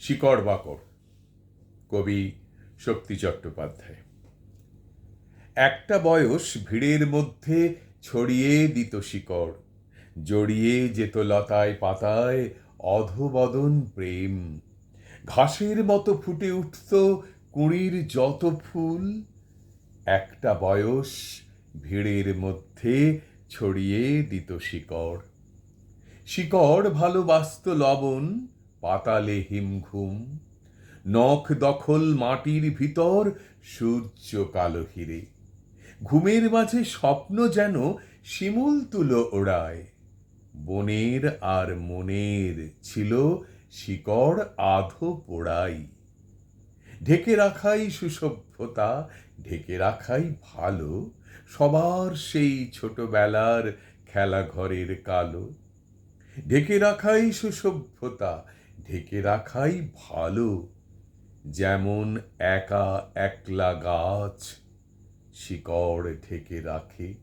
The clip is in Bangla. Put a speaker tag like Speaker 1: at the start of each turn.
Speaker 1: শিকড় বাকড়, কবি শক্তি চট্টোপাধ্যায়। একটা বয়স ভিড়ের মধ্যে ছড়িয়ে দিত শিকড়, জড়িয়ে যেত লতায় পাতায় অধবদন প্রেম। ঘাসের মতো ফুটে উঠত কুঁড়ির যত ফুল, একটা বয়স ভিড়ের মধ্যে ছড়িয়ে দিত শিকড়। শিকড় ভালোবাসত লবণ পাতালে হিমঘুম নখ দখল মাটির ভিতর, সূর্য কালো হিরে। ঘুমের মাঝে স্বপ্ন যেন শিমুল তুলো ওড়ায়। বনের আর মনের ছিল শিকড় আধো পোড়াই। ঢেকে রাখাই সুসভ্যতা, ঢেকে রাখাই ভালো, সবার সেই ছোটবেলার খেলাঘরের কালো। ঢেকে রাখাই সুসভ্যতা ঢেকে রাখাই ভালো। যেমন একা একলা গাছ শিকড় ঢেকে রাখে।